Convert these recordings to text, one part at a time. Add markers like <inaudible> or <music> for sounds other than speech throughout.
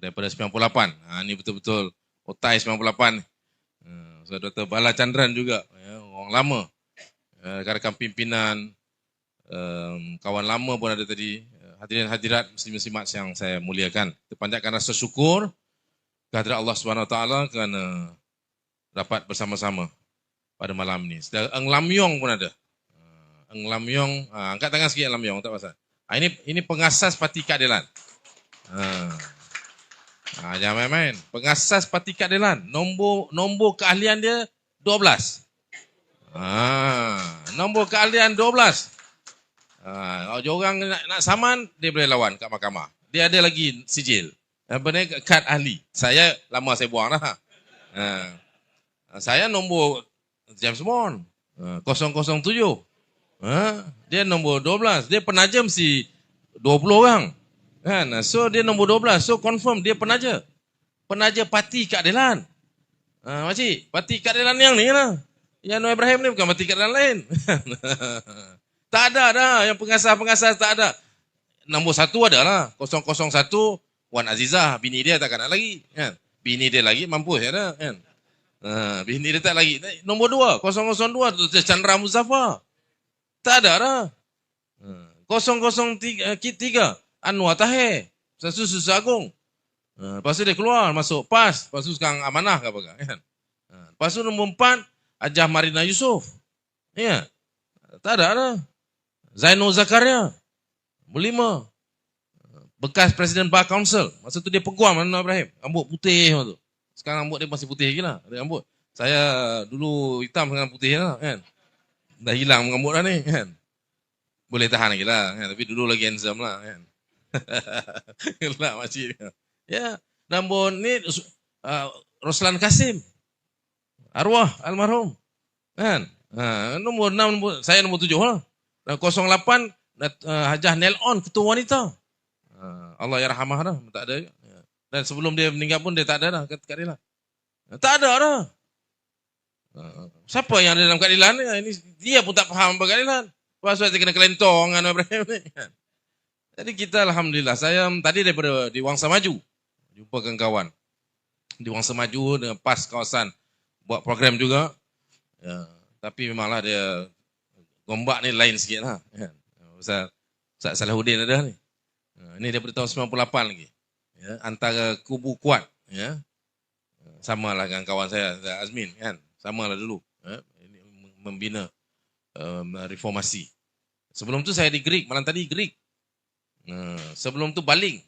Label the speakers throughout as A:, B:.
A: daripada 98. Ha, ni betul-betul otai 98. Ha, so Dr. Bala Chandran juga, ya, orang lama. Uh, rakan pimpinan, um, kawan lama pun ada tadi. Hadirin hadirat muslim-muslimat yang saya muliakan. Kita panjatkan rasa syukur kehadirat Allah Subhanahu Taala kerana dapat bersama-sama pada malam ni. Sedara Eng Lam Yong pun ada. Uh, Eng Lam Yong, uh, angkat tangan sikit Eng Lam Yong, tak pasal. Uh, ini ini pengasas parti keadilan. Ha, jangan main-main. Pengasas parti keadilan. Nombor nombor keahlian dia 12. Ha, nombor keahlian 12. Ha, kalau orang nak, nak saman, dia boleh lawan kat mahkamah. Dia ada lagi sijil. Apa ni? Kad ahli. Saya, lama saya buang dah. Ha. Saya nombor James Bond. Ha, 007. Ha, dia nombor 12. Dia penaja mesti 20 orang. Kan? So dia nombor 12. So confirm dia penaja. Penaja parti keadilan. Ha, makcik, parti keadilan yang ni lah. Yang Noor Ibrahim ni bukan parti keadilan lain. <laughs> tak ada dah. Yang pengasas-pengasas tak ada. Nombor satu ada lah. 001 Wan Azizah. Bini dia takkan nak lagi. Kan? Bini dia lagi mampus ya dah. Kan? Ha, bini dia tak lagi. Nombor dua. 002 tu Chandra Muzaffar. Tak ada dah. Ha, 003 Anwar Tahir. Satu Susah Agung. Ha, lepas tu dia keluar masuk PAS. Lepas tu sekarang amanah ke apa kan. Ha, lepas tu nombor empat. Ajah Marina Yusof. Ya. Tak ada dah. Zainul Zakaria. Nombor lima. Bekas Presiden Bar Council. Masa tu dia peguam Anwar Ibrahim. Rambut putih tu. Sekarang rambut dia masih putih lagi lah. Ada rambut. Saya dulu hitam dengan putih lah kan. Dah hilang rambut dah ni kan. Boleh tahan lagi lah. Kan? Tapi dulu lagi handsome lah kan. <laughs> Gelap makcik dia. Ya, nombor ni uh, Roslan Kasim. Arwah almarhum. Kan? Ha, nombor 6 nombor saya nombor 7 lah. 08 uh, Hajah Nelon ketua wanita. Uh, Allah ya rahmah dah, tak ada. Ya. Dan sebelum dia meninggal pun dia tak ada dah kat keadilan. Tak ada dah. Uh, siapa yang ada dalam keadilan ni? Ini dia pun tak faham keadilan. Pasal dia kena kelentong dengan Ibrahim ni. Kan? Jadi kita Alhamdulillah, saya tadi daripada di Wangsa Maju, jumpa kawan-kawan. Di Wangsa Maju dengan PAS kawasan, buat program juga. Ya, tapi memanglah dia, gombak ni lain sikit lah. Ya, Ustaz, Ustaz Salahuddin ada ni. Ya, ini daripada tahun 98 lagi. Ya, antara kubu kuat. Ya. Sama lah dengan kawan saya, Azmin. kan Sama lah dulu. Ya. Ini membina um, reformasi. Sebelum tu saya di Greek, malam tadi Greek. Uh, sebelum tu baling.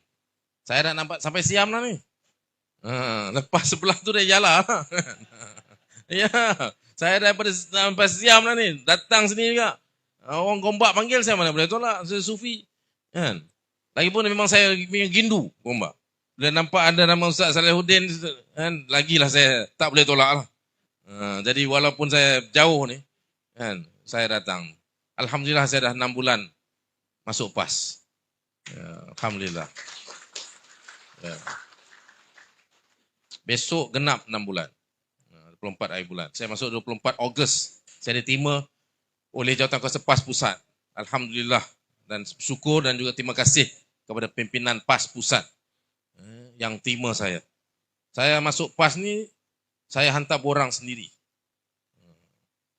A: Saya dah nampak sampai siam lah ni. Uh, lepas sebelah tu dia jalan. <laughs> ya, saya daripada sampai siam lah ni. Datang sini juga. Orang gombak panggil saya mana boleh tolak. Saya sufi. Kan? Lagipun memang saya punya gindu gombak. Bila nampak ada nama Ustaz Salihuddin, kan, lagilah saya tak boleh tolak lah. Uh, jadi walaupun saya jauh ni, kan, saya datang. Alhamdulillah saya dah 6 bulan masuk PAS. Ya, Alhamdulillah. Ya. Besok genap 6 bulan. 24 hari bulan. Saya masuk 24 Ogos. Saya diterima oleh Jawatan Kuasa PAS Pusat. Alhamdulillah. Dan syukur dan juga terima kasih kepada pimpinan PAS Pusat eh, yang terima saya. Saya masuk PAS ni, saya hantar borang sendiri.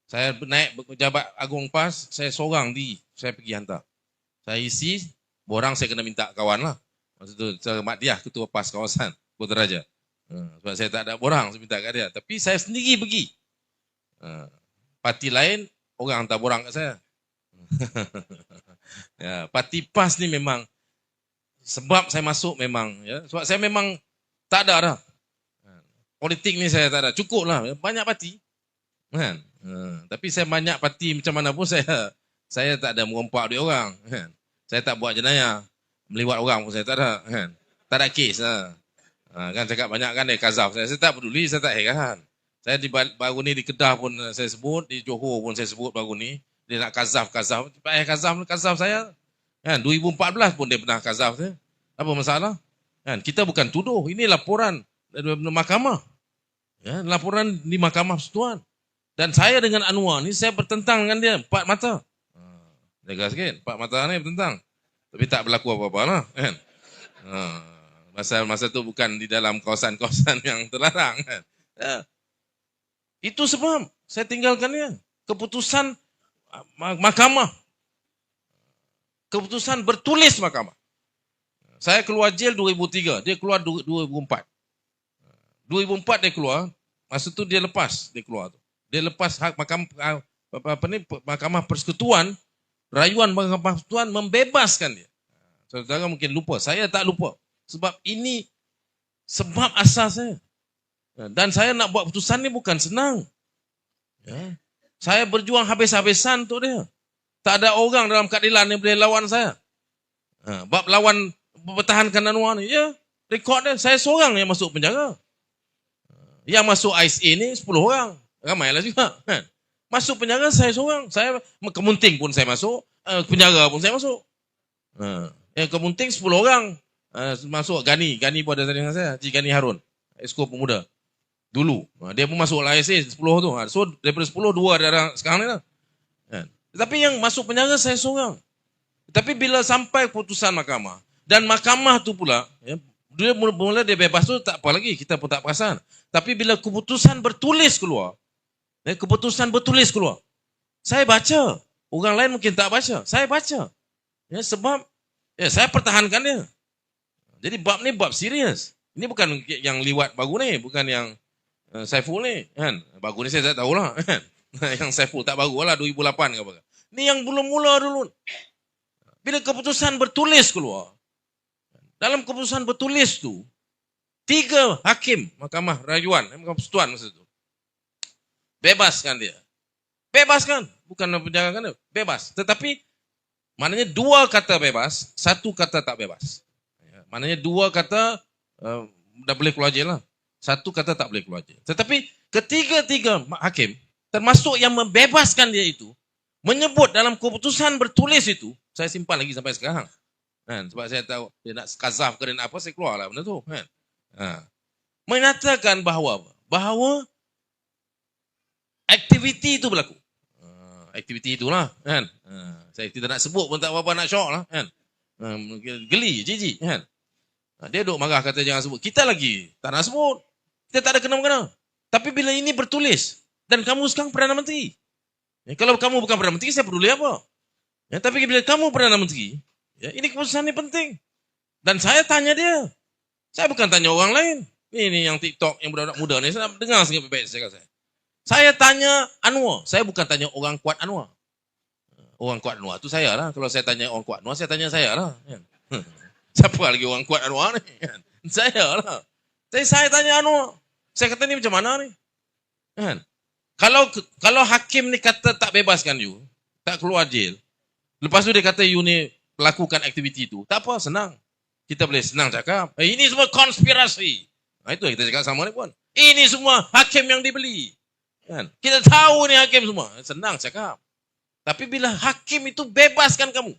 A: Saya naik jabat agung PAS, saya seorang di, saya pergi hantar. Saya isi, Borang saya kena minta kawan lah. Masa tu saya Mak Diah ketua PAS kawasan Kota Raja. Uh, sebab saya tak ada borang saya minta kat dia. Tapi saya sendiri pergi. Uh, parti lain orang hantar borang kat saya. <laughs> ya, parti PAS ni memang sebab saya masuk memang ya sebab saya memang tak ada dah. Politik ni saya tak ada. Cukup lah. Banyak parti. Kan? Tapi saya banyak parti macam mana pun <laughs> saya saya tak ada merompak duit orang. Kan? Saya tak buat jenayah. Meliwat orang pun saya tak ada. Kan? Tak ada kes lah. Ha, kan cakap banyak kan dia kazaf. Saya, saya tak peduli, saya tak heran. Saya di, baru ni di Kedah pun saya sebut, di Johor pun saya sebut baru ni. Dia nak kazaf-kazaf. Eh kazaf, kazaf saya. Kan? 2014 pun dia pernah kazaf saya. Apa masalah? Kan? Kita bukan tuduh. Ini laporan dari mahkamah. Ya, laporan di mahkamah persekutuan. Dan saya dengan Anwar ni, saya bertentang dengan dia. Empat mata. Jaga sikit. Pak mata ni bertentang. Tapi tak berlaku apa-apa lah. Kan? Ha. Masa masa tu bukan di dalam kawasan-kawasan <laughs> yang terlarang kan. Ya. Itu sebab saya tinggalkan dia. Keputusan ah, mahkamah. Keputusan bertulis mahkamah. Saya keluar jail 2003, dia keluar 2004. 2004 dia keluar, masa tu dia lepas dia keluar tu. Dia lepas hak mahkamah apa, apa ni mahkamah persekutuan, rayuan mahkamah persekutuan membebaskan dia. Saudara mungkin lupa, saya tak lupa. Sebab ini sebab asal saya. Dan saya nak buat putusan ni bukan senang. Ya. Saya berjuang habis-habisan untuk dia. Tak ada orang dalam keadilan yang boleh lawan saya. Ha, bab lawan pertahankan Anwar ni, ya, rekod dia. Saya seorang yang masuk penjara. Yang masuk ISA ni 10 orang. Ramailah juga. Kan? Masuk penjara saya seorang. Saya kemunting pun saya masuk. Uh, penjara pun saya masuk. Uh, yang kemunting 10 orang. Uh, masuk Gani. Gani pun ada dengan saya. Cik Gani Harun. Esko pemuda. Dulu. Uh, dia pun masuk ISA 10 tu. So daripada 10, dua ada sekarang ni lah. Uh, tapi yang masuk penjara saya seorang. Tapi bila sampai putusan mahkamah. Dan mahkamah tu pula. Ya, dia mula-mula dia bebas tu tak apa lagi. Kita pun tak perasan. Tapi bila keputusan bertulis keluar, keputusan bertulis keluar, saya baca. Orang lain mungkin tak baca. Saya baca. Ya, sebab ya, saya pertahankan dia. Jadi bab ni bab serius. Ini bukan yang liwat baru ni. Bukan yang uh, Saiful ni. Kan? Baru ni saya tak tahulah. <laughs> Kan? yang Saiful tak baru lah 2008 ke apa. Ni yang belum mula dulu. Bila keputusan bertulis keluar. Dalam keputusan bertulis tu, Tiga hakim mahkamah rayuan, mahkamah persekutuan masa itu. Bebaskan dia. Bebaskan. Bukan penjarakan dia. Bebas. Tetapi, maknanya dua kata bebas, satu kata tak bebas. Ya, maknanya dua kata uh, dah boleh keluar je lah. Satu kata tak boleh keluar je. Tetapi, ketiga-tiga hakim, termasuk yang membebaskan dia itu, menyebut dalam keputusan bertulis itu, saya simpan lagi sampai sekarang. Kan? Sebab saya tahu dia nak kazaf ke dia nak apa, saya keluar lah benda tu. Kan? Ha. Menyatakan bahawa bahawa aktiviti itu berlaku. Ha. Aktiviti itulah kan. Ha. Saya tidak nak sebut pun tak apa-apa nak syok lah kan. Ha. Geli, jijik kan. Ha. Dia duk marah kata jangan sebut. Kita lagi tak nak sebut. Kita tak ada kena-mengena. Tapi bila ini bertulis dan kamu sekarang Perdana Menteri. Ya, kalau kamu bukan Perdana Menteri, saya peduli apa? Ya, tapi bila kamu Perdana Menteri, ya, ini keputusan ini penting. Dan saya tanya dia, saya bukan tanya orang lain. Ini yang TikTok yang budak-budak muda ni. Saya dengar sikit baik. Saya tanya Anwar. Saya bukan tanya orang kuat Anwar. Orang kuat Anwar tu saya lah. Kalau saya tanya orang kuat Anwar, saya tanya saya lah. Kan? <laughs> Siapa lagi orang kuat Anwar ni? Kan? Saya lah. Tapi saya tanya Anwar. Saya kata ni macam mana ni? Kan? Kalau kalau hakim ni kata tak bebaskan you, tak keluar jail. Lepas tu dia kata you ni melakukan aktiviti tu. Tak apa, senang. Kita boleh senang cakap. Eh, ini semua konspirasi. Nah, itu kita cakap sama ni pun. Ini semua hakim yang dibeli. Kan? Kita tahu ni hakim semua. Senang cakap. Tapi bila hakim itu bebaskan kamu.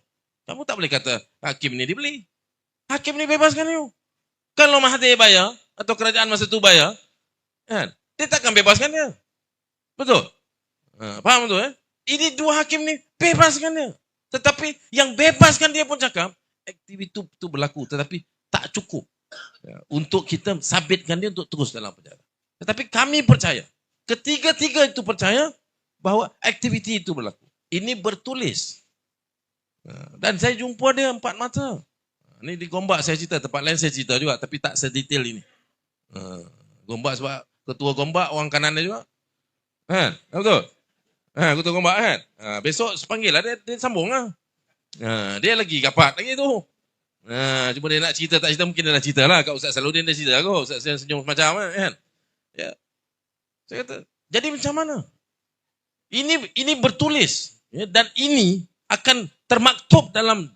A: Kamu tak boleh kata hakim ni dibeli. Hakim ni bebaskan you. Kalau Mahathir bayar, atau kerajaan masa itu bayar, kan? dia takkan bebaskan dia. Betul? Ha, faham tu eh? Ini dua hakim ni bebaskan dia. Tetapi yang bebaskan dia pun cakap, aktiviti itu, itu berlaku tetapi tak cukup ya, untuk kita sabitkan dia untuk terus dalam penjara. Tetapi kami percaya, ketiga-tiga itu percaya bahawa aktiviti itu berlaku. Ini bertulis. Ya, dan saya jumpa dia empat mata. Ini di Gombak saya cerita, tempat lain saya cerita juga tapi tak sedetail ini. Ya, Gombak sebab ketua Gombak orang kanan dia juga. Kan? Betul? Ha, ketua Gombak kan? Ha, besok sepanggil lah dia, dia sambung lah. Ha, dia lagi kapat lagi tu. Ha, cuma dia nak cerita tak cerita mungkin dia nak cerita lah. Kat Ustaz Saludin dia cerita aku. Ustaz saya senyum macam kan. Ya. Saya kata, jadi macam mana? Ini ini bertulis. Ya, dan ini akan termaktub dalam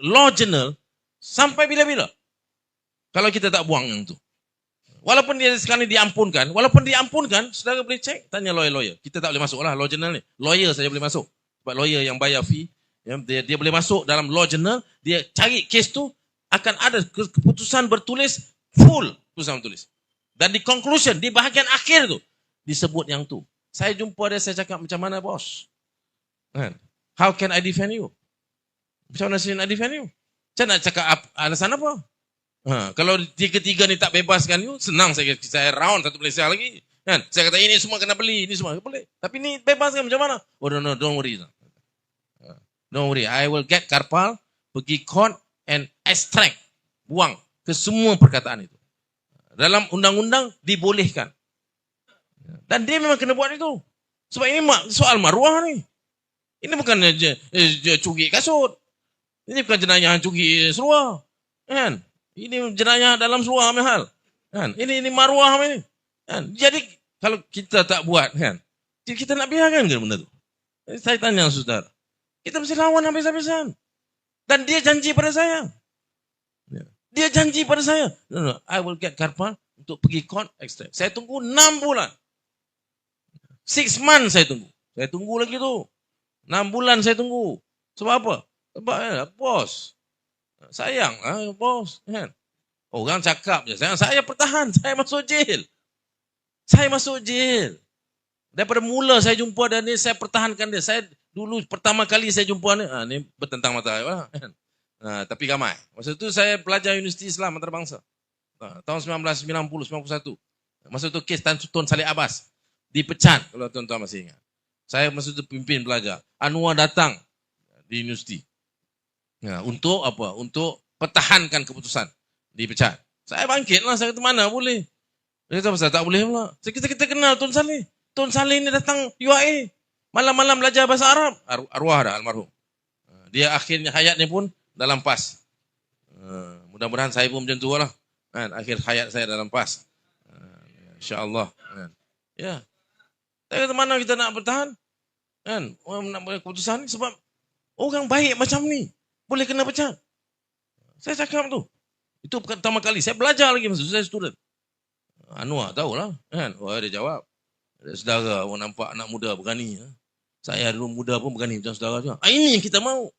A: law journal sampai bila-bila. Kalau kita tak buang yang tu. Walaupun dia sekarang diampunkan, walaupun diampunkan, saudara boleh cek, tanya lawyer-lawyer. Kita tak boleh masuk lah law journal ni. Lawyer saja boleh masuk. Sebab lawyer yang bayar fee, Ya, dia, dia boleh masuk dalam law journal, dia cari kes tu, akan ada keputusan bertulis, full keputusan bertulis. Dan di conclusion, di bahagian akhir tu, disebut yang tu. Saya jumpa dia, saya cakap, macam mana bos? Kan? How can I defend you? Macam mana saya nak defend you? Saya nak cakap alasan apa? Ha, kalau tiga-tiga ni tak bebaskan you, senang saya saya round satu Malaysia lagi. Kan? Saya kata ini semua kena beli, ini semua boleh. Tapi ni bebaskan macam mana? Oh no, no, don't worry. Ha, don't worry, I will get Karpal, pergi court and extract, buang ke semua perkataan itu. Dalam undang-undang dibolehkan. Dan dia memang kena buat itu. Sebab ini soal maruah ni. Ini bukan curi kasut. Ini bukan jenayah curi seluar. Kan? Ini jenayah dalam seluar mahal. Kan? Ini ini maruah ini. Kan? Jadi kalau kita tak buat kan, kita nak biarkan ke benda tu? Saya tanya saudara. Kita mesti lawan habis-habisan. Dan dia janji pada saya. Ya. Dia janji pada saya. No, no, I will get Karpal untuk pergi court extract. Saya tunggu 6 bulan. 6 months saya tunggu. Saya tunggu lagi tu. 6 bulan saya tunggu. Sebab apa? Sebab ya, bos. Sayang lah bos. Kan? Orang cakap je. Sayang, saya pertahan. <laughs> Saya masuk jail. Saya masuk jail. Daripada mula saya jumpa dia ni, saya pertahankan dia. Saya dulu pertama kali saya jumpa ni, ha, ni bertentang mata. Ha, ha, tapi ramai. Masa tu saya pelajar Universiti Islam Antarabangsa. Ha, tahun 1990-91. Masa tu kes Tan Sutun Salih Abbas. Dipecat, kalau tuan-tuan masih ingat. Saya masa tu pimpin pelajar. Anwar datang di universiti. Ya, untuk apa? Untuk pertahankan keputusan. Dipecat. Saya bangkitlah. Saya kata mana boleh. Dia kata pasal tak boleh pula. Kita, kita kenal Tun Salih. Tun Salih ni datang UAE. Malam-malam belajar bahasa Arab. Ar arwah dah almarhum. Ha, dia akhirnya hayatnya pun dalam pas. Ha, mudah-mudahan saya pun macam tu lah. Kan? Akhir hayat saya dalam pas. Ha, InsyaAllah. Kan? Ya. Kata mana kita nak bertahan? Kan? Orang nak buat keputusan ni sebab orang baik macam ni. Boleh kena pecat. Saya cakap tu. Itu pertama kali. Saya belajar lagi masa saya student. Anwar tahulah. Kan? Wah, dia jawab. Ada saudara orang nampak anak muda berani. Ha? Saya dulu muda pun berani macam saudara tu. Ah, ini yang kita mau.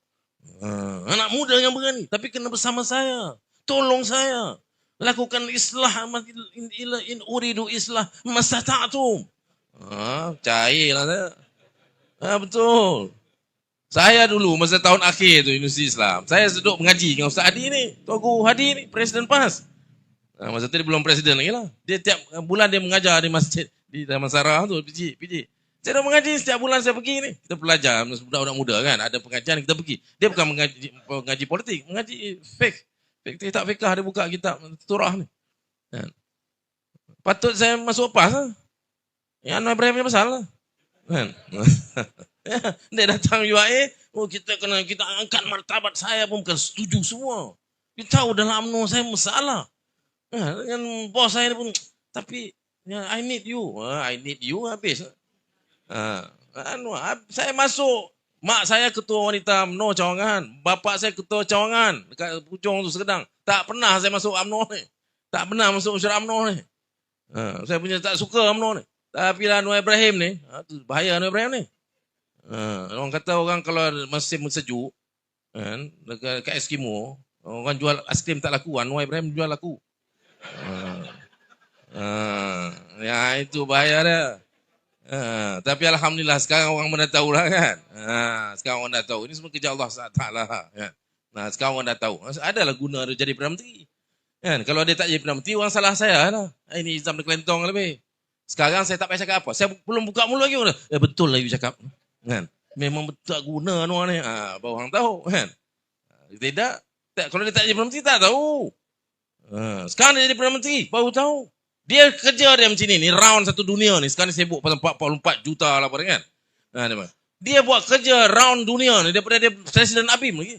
A: Ha, anak muda yang berani. Tapi kena bersama saya. Tolong saya. Lakukan islah. In uridu islah. Masa ta'atum. Ha, cairlah saya. Ha, betul. Saya dulu masa tahun akhir tu Universiti Islam. Saya duduk mengaji dengan Ustaz Hadi ni. Tuan Hadi ni, Presiden PAS. Ha, masa tu dia belum Presiden lagi lah. Dia tiap bulan dia mengajar di masjid. Di Taman Sarah tu, PJ. PJ. Saya dah mengaji setiap bulan saya pergi ni. Kita belajar, budak-budak muda kan. Ada pengajian kita pergi. Dia bukan mengaji, mengaji politik. Mengaji fake. Fake tak fake dia buka kitab turah ni. Kan? Patut saya masuk PAS lah. Yang Anwar Ibrahim punya masalah. Kan? <laughs> dia datang UAE, oh kita kena kita angkat martabat saya pun bukan setuju semua. Kita tahu dalam UMNO saya masalah. Ha, dengan bos saya pun, tapi ya, I need you. Ha, I need you habis. Ha, anu, saya masuk, mak saya ketua wanita UMNO cawangan, bapa saya ketua cawangan dekat Puchong tu Sekedang. Tak pernah saya masuk UMNO ni. Tak pernah masuk usaha UMNO ni. Ha, saya punya tak suka UMNO ni. Tapi lah Anwar Ibrahim ni, ha, bahaya Anwar Ibrahim ni. Ha, orang kata orang kalau masih sejuk, kan, dekat, dekat Eskimo, orang jual aiskrim tak laku, Anwar Ibrahim jual laku. Ha, ha, ya itu bahaya dia. Ha, tapi Alhamdulillah sekarang orang mana tahu lah kan. Ha, sekarang orang dah tahu. Ini semua kerja Allah SWT lah. Kan? Nah, sekarang orang dah tahu. Adalah guna dia jadi Perdana Menteri. Kan? Kalau dia tak jadi Perdana Menteri, orang salah saya lah. Ini Izam di Kelentong lebih. Sekarang saya tak payah cakap apa. Saya belum buka mulut lagi. Ya betul lah you cakap. Kan? Memang betul guna Anwar ni. Ha, baru orang tahu. Kan? Tidak. Tak, kalau dia tak jadi Perdana Menteri, tak tahu. Ha, sekarang dia jadi Perdana Menteri, baru tahu. Dia kerja dia macam ni. Ni round satu dunia ni. Sekarang ni sibuk pasal 44 juta lah pada kan. Ha, dia, dia buat kerja round dunia ni daripada dia Presiden Abim lagi.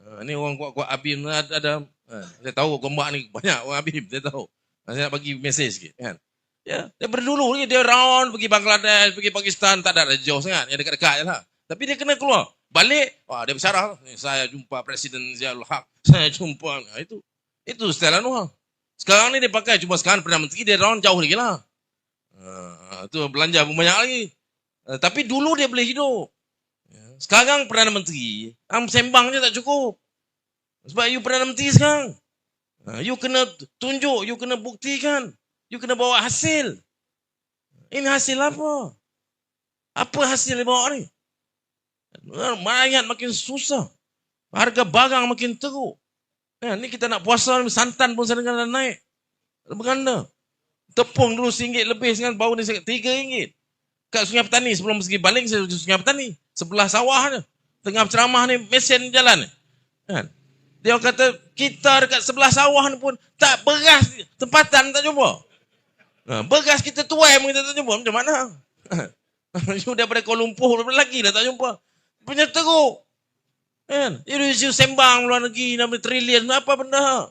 A: Ha, ni orang kuat-kuat Abim ada, ada ha, saya tahu gombak ni banyak orang Abim. Saya tahu. Saya nak bagi mesej sikit. Kan? Ya, dia berdulu ni dia round pergi Bangladesh, pergi Pakistan, tak ada jauh sangat, yang dekat-dekat je lah. Tapi dia kena keluar. Balik, wah dia bersyarah. Saya jumpa Presiden Ziaul Haq. Saya jumpa. Nah, itu itu style Anwar. Sekarang ni dia pakai cuma sekarang Perdana Menteri dia round jauh lagi lah. Uh, tu belanja pun banyak lagi. Uh, tapi dulu dia boleh hidup. Ya, sekarang Perdana Menteri, am sembang je tak cukup. Sebab you Perdana Menteri sekarang. Uh, you kena tunjuk, you kena buktikan. You kena bawa hasil. Ini hasil apa? Apa hasil yang bawa ni? Rakyat makin susah. Harga barang makin teruk. Ha, ni kita nak puasa santan pun sedang naik. Berganda. Tepung dulu RM1 lebih sekarang baru ni RM3. Kat Sungai Petani sebelum pergi baling saya pergi Sungai Petani. Sebelah sawah ni. Tengah ceramah ni mesin jalan ni. Kan? Dia kata kita dekat sebelah sawah ni pun tak beras tempatan tak jumpa. Ha, beras kita tuai pun kita tak jumpa. Macam mana? <laughs> You daripada Kuala Lumpur lagi dah tak jumpa. Punya teruk. Kan? You, you sembang luar negeri, nama trilion, apa benda?